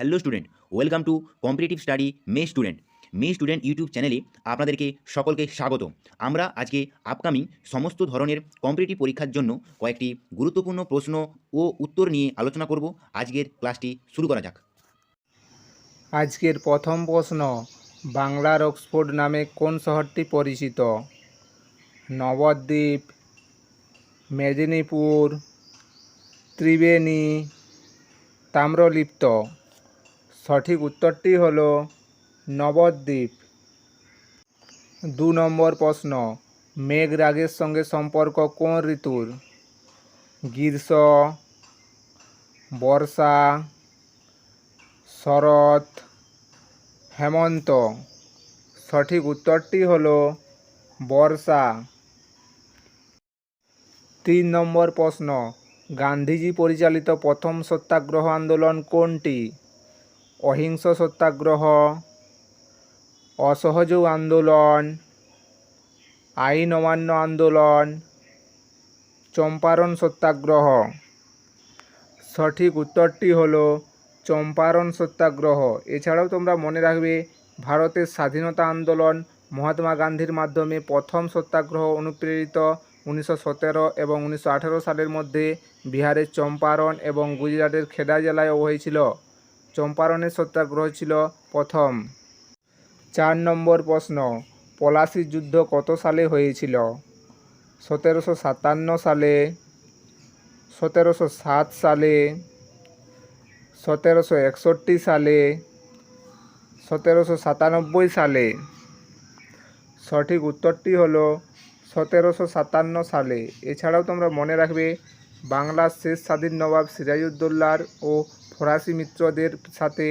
Hello student welcome to competitive study me student me student YouTube চ্যানেলে আপনাদেরকে সকলকে স্বাগত। আমরা আজকে আপকামিং সমস্ত ধরনের কম্পিটিটিভ পরীক্ষার জন্য কয়েকটি গুরুত্বপূর্ণ প্রশ্ন ও উত্তর নিয়ে আলোচনা করব। আজকের ক্লাসটি শুরু করা যাক। আজকের প্রথম প্রশ্ন, বাংলার অক্সফোর্ড নামে কোন শহরটি পরিচিত? নবদ্বীপ, মেদিনীপুর, ত্রিবেণী, তাম্রলিপ্ত। সঠিক উত্তরটি হল নবদ্বীপ। দু নম্বর প্রশ্ন মেঘ রাগের সঙ্গে সম্পর্ক কোন ঋতুর? গ্রীষ্ম, বর্ষা, শরৎ, হেমন্ত। সঠিক উত্তরটি হল বর্ষা। তিন নম্বর প্রশ্ন, গান্ধীজি পরিচালিত প্রথম সত্যাগ্রহ আন্দোলন কোনটি? অহিংস সত্যাগ্রহ অসহযোগ আন্দোলন, আইন অমান্য আন্দোলন, চম্পারণ সত্যাগ্রহ। সঠিক উত্তরটি হলো চম্পারণ সত্যাগ্রহ। এছাড়াও তোমরা মনে রাখবে, ভারতের স্বাধীনতা আন্দোলন মহাত্মা গান্ধীর মাধ্যমে প্রথম সত্যাগ্রহ অনুপ্রেরিত উনিশশো সতেরো এবং উনিশশো আঠেরো সালের মধ্যে বিহারের চম্পারণ এবং গুজরাটের খেদা জেলায় হয়েছিল। চম্পারণের সত্যাগ্রহ ছিল প্রথম। চার নম্বর প্রশ্ন, পলাশির যুদ্ধ কত সালে হয়েছিল? সতেরোশো সাতান্ন সালে, সতেরোশো সাত সালে, সতেরোশো একষট্টি সালে, সতেরোশো সাতানব্বই সালে। সঠিক উত্তরটি হলো সতেরোশো সাতান্ন সালে। এছাড়াও তোমরা মনে রাখবে, বাংলার শেষ স্বাধীন নবাব সিরাজউদ্দৌলার ও ফরাসি মিত্রদের সাথে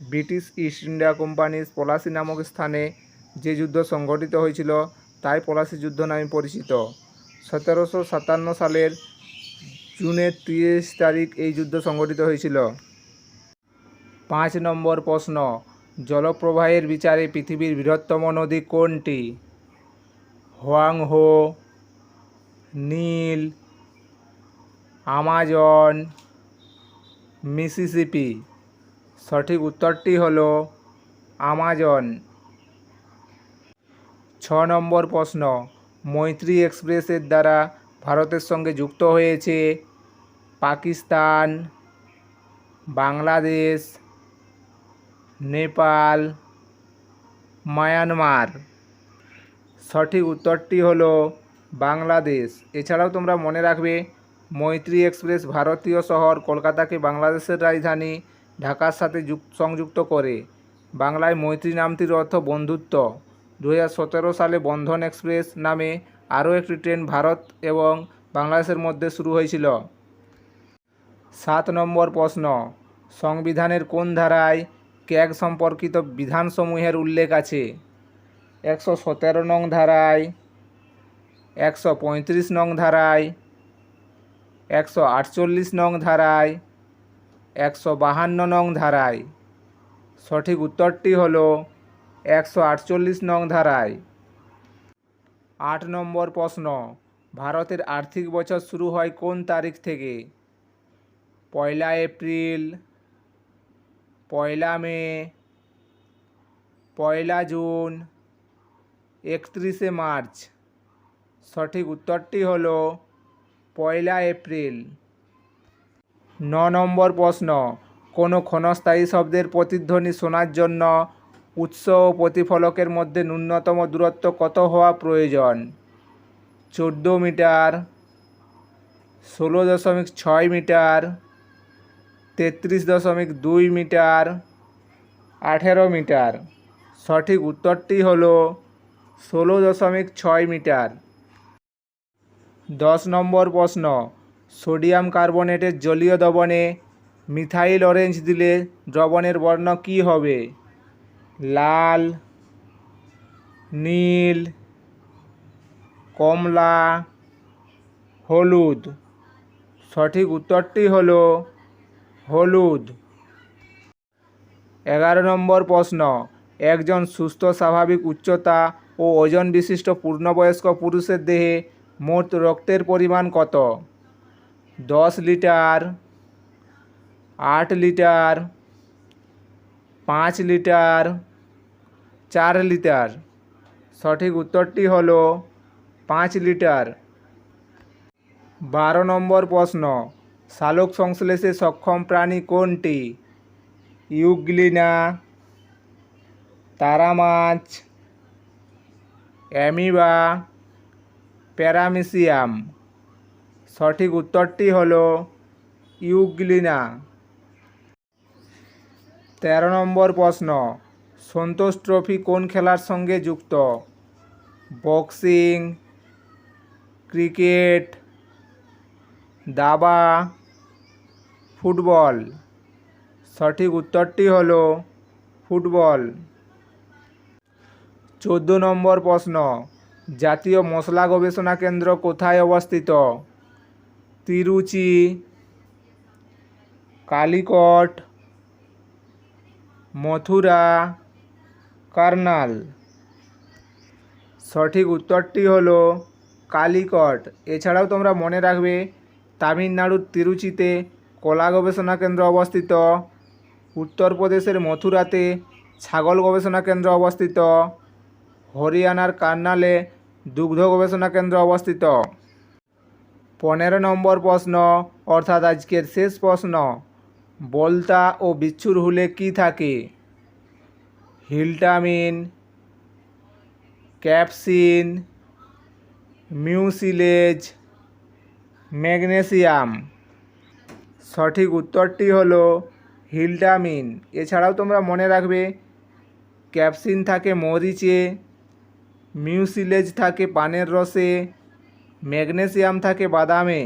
ব্রিটিশ ইস্ট ইন্ডিয়া কোম্পানির পলাশি নামক স্থানে যে যুদ্ধ সংঘটিত হয়েছিল, তাই পলাশি যুদ্ধ নামে পরিচিত। সতেরোশো সাতান্ন সালের জুনের তিরিশ তারিখ এই যুদ্ধ সংঘটিত হয়েছিল। পাঁচ নম্বর প্রশ্ন, জলপ্রবাহের বিচারে পৃথিবীর বৃহত্তম নদী কোনটি? হোয়াংহো, নীল, আমাজন মিসিসিপি। সঠিক উত্তরটি হলো আমাজন। ছ নম্বর প্রশ্ন, মৈত্রী এক্সপ্রেসের দ্বারা ভারতের সঙ্গে যুক্ত হয়েছে পাকিস্তান, বাংলাদেশ, নেপাল, মায়ানমার। সঠিক উত্তরটি হলো বাংলাদেশ। এছাড়াও তোমরা মনে রাখবে মৈত্রী এক্সপ্রেস ভারতীয় শহর কলকাতাকে বাংলাদেশের রাজধানী ঢাকার সাথে যুক- সংযুক্ত করে। বাংলায় মৈত্রী নামটির অর্থ বন্ধুত্ব। দু হাজার সতেরো সালে বন্ধন এক্সপ্রেস নামে আরও একটি ট্রেন ভারত এবং বাংলাদেশের মধ্যে শুরু হয়েছিল। সাত নম্বর প্রশ্ন, সংবিধানের কোন ধারায় ক্যাগ সম্পর্কিত বিধানসমূহের উল্লেখ আছে? একশো সতেরো নং ধারায়, একশো পঁয়ত্রিশ নং ধারায় একশো আটচল্লিশ নং ধারায়, একশো বাহান্ন নং ধারায়। সঠিক উত্তরটি হল একশো আটচল্লিশ নং ধারায়। আট নম্বর প্রশ্ন, ভারতের আর্থিক বছর শুরু হয় কোন তারিখ থেকে? পয়লা এপ্রিল, পয়লা মে, পয়লা জুন, একত্রিশে মার্চ। সঠিক উত্তরটি হলো পয়লা এপ্রিল। ন নম্বর প্রশ্ন, কোনো ক্ষণস্থায়ী শব্দের প্রতিধ্বনি শোনার জন্য উৎস ও প্রতিফলকের মধ্যে ন্যূনতম দূরত্ব কত হওয়া প্রয়োজন? চোদ্দ মিটার, ষোলো দশমিক ছয় মিটার, তেত্রিশ দশমিক দুই মিটার, আঠেরো মিটার। সঠিক উত্তরটি হলো ষোলো দশমিক ছয় মিটার। দশ নম্বর প্রশ্ন, সোডিয়াম কার্বনেটের জলীয় দ্রবণে মিথাইল অরেঞ্জ দিলে দ্রবণের বর্ণ কী হবে? লাল, নীল, কমলা, হলুদ। সঠিক উত্তরটি হল হলুদ। এগারো নম্বর প্রশ্ন, একজন সুস্থ স্বাভাবিক উচ্চতা ও ওজন বিশিষ্ট পূর্ণবয়স্ক পুরুষের দেহে মোট রক্তের পরিমাণ কত? দশ লিটার, আট লিটার, পাঁচ লিটার, চার লিটার। সঠিক উত্তরটি হল পাঁচ লিটার। বারো নম্বর প্রশ্ন, সালোক সংশ্লেষে সক্ষম প্রাণী কোনটি? ইউগ্লিনা তারা মাছ অ্যামিবা প্যারামিসিয়াম। সঠিক উত্তরটি হল ইউগ্লিনা। তেরো নম্বর প্রশ্ন, সন্তোষ ট্রফি কোন খেলার সঙ্গে যুক্ত? বক্সিং, ক্রিকেট, দাবা, ফুটবল। সঠিক উত্তরটি হল ফুটবল। চোদ্দ নম্বর প্রশ্ন জাতীয় মশলা গবেষণা কেন্দ্র কোথায় অবস্থিত? তিরুচি, কালিকট, মথুরা, কার্নাল। সঠিক উত্তরটি হলো কালিকট। এছাড়াও তোমরা মনে রাখবে, তামিলনাড়ুর তিরুচিতে কলা গবেষণা কেন্দ্র অবস্থিত, উত্তরপ্রদেশের মথুরাতে ছাগল গবেষণা কেন্দ্র অবস্থিত, হরিয়ানার কার্নালে দুগ্ধ গবেষণা কেন্দ্র অবস্থিত। পনেরো নম্বর প্রশ্ন, অর্থাৎ আজকের শেষ প্রশ্ন, বলতা ও বিচ্ছুর হুলে কি থাকে? Histamine, capsaicin, mucilage, magnesium. সঠিক উত্তরটি হলো হিলটামিন। এছাড়াও তোমরা মনে রাখবে, ক্যাপসিন থাকে মরিচে মিউসিলেজ থাকে পানের রসে ম্যাগনেসিয়াম থাকে বাদামে